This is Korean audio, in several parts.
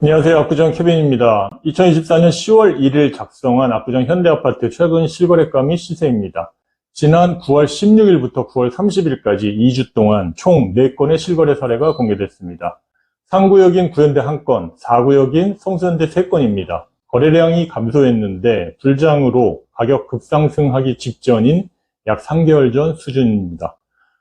안녕하세요. 압구정 케빈입니다. 2024년 10월 1일 작성한 압구정 현대아파트 최근 실거래가 및 시세입니다. 지난 9월 16일부터 9월 30일까지 2주 동안 총 4건의 실거래 사례가 공개됐습니다. 3구역인 구현대 1건, 4구역인 성수현대 3건입니다. 거래량이 감소했는데 불장으로 가격 급상승하기 직전인 약 3개월 전 수준입니다.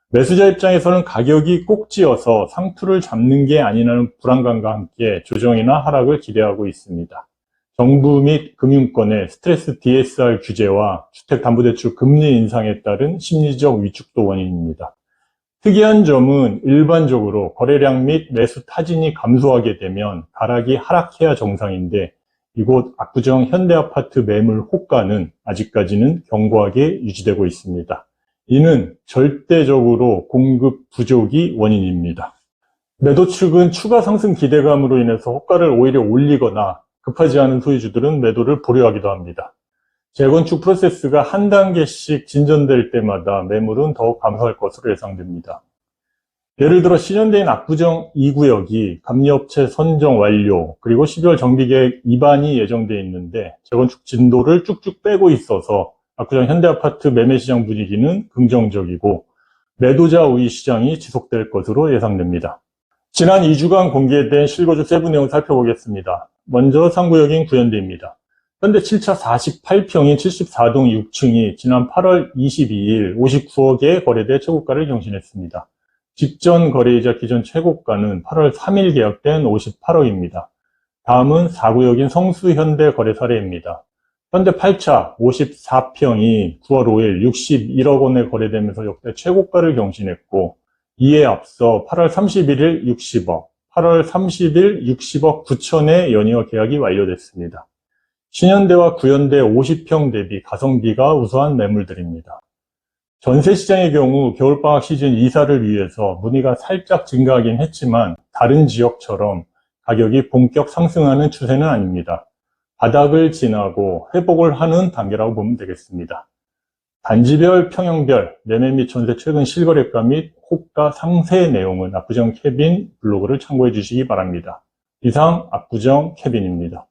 매수자 입장에서는 가격이 꼭지어서 상투를 잡는 게 아니라는 불안감과 함께 조정이나 하락을 기대하고 있습니다. 정부 및 금융권의 스트레스 DSR 규제와 주택담보대출 금리 인상에 따른 심리적 위축도 원인입니다. 특이한 점은 일반적으로 거래량 및 매수 타진이 감소하게 되면 가락이 하락해야 정상인데 이곳 압구정 현대아파트 매물 호가는 아직까지는 견고하게 유지되고 있습니다. 이는 절대적으로 공급 부족이 원인입니다. 매도 측은 추가 상승 기대감으로 인해서 호가를 오히려 올리거나 급하지 않은 소유주들은 매도를 보류하기도 합니다. 재건축 프로세스가 한 단계씩 진전될 때마다 매물은 더욱 감소할 것으로 예상됩니다. 예를 들어 신현대인 압구정 2구역이 감리업체 선정 완료 그리고 12월 정비계획 입안이 예정되어 있는데 재건축 진도를 쭉쭉 빼고 있어서 압구정 현대아파트 매매시장 분위기는 긍정적이고 매도자 우위 시장이 지속될 것으로 예상됩니다. 지난 2주간 공개된 실거주 세부 내용 살펴보겠습니다. 먼저 상구역인 구현대입니다. 현대 7차 48평인 74동 6층이 지난 8월 22일 59억에 거래돼 최고가를 경신했습니다. 직전 거래이자 기존 최고가는 8월 3일 계약된 58억입니다. 다음은 4구역인 성수현대 거래 사례입니다. 현대 8차 54평이 9월 5일 61억 원에 거래되면서 역대 최고가를 경신했고 이에 앞서 8월 31일 60억, 8월 30일 60억 9천에 연이어 계약이 완료됐습니다. 신현대와 구현대 50평 대비 가성비가 우수한 매물들입니다. 전세 시장의 경우 겨울방학 시즌 이사를 위해서 문의가 살짝 증가하긴 했지만 다른 지역처럼 가격이 본격 상승하는 추세는 아닙니다. 바닥을 지나고 회복을 하는 단계라고 보면 되겠습니다. 단지별, 평형별, 매매 및 전세 최근 실거래가 및 호가 상세 내용은 압구정 캐빈 블로그를 참고해 주시기 바랍니다. 이상 압구정 캐빈입니다.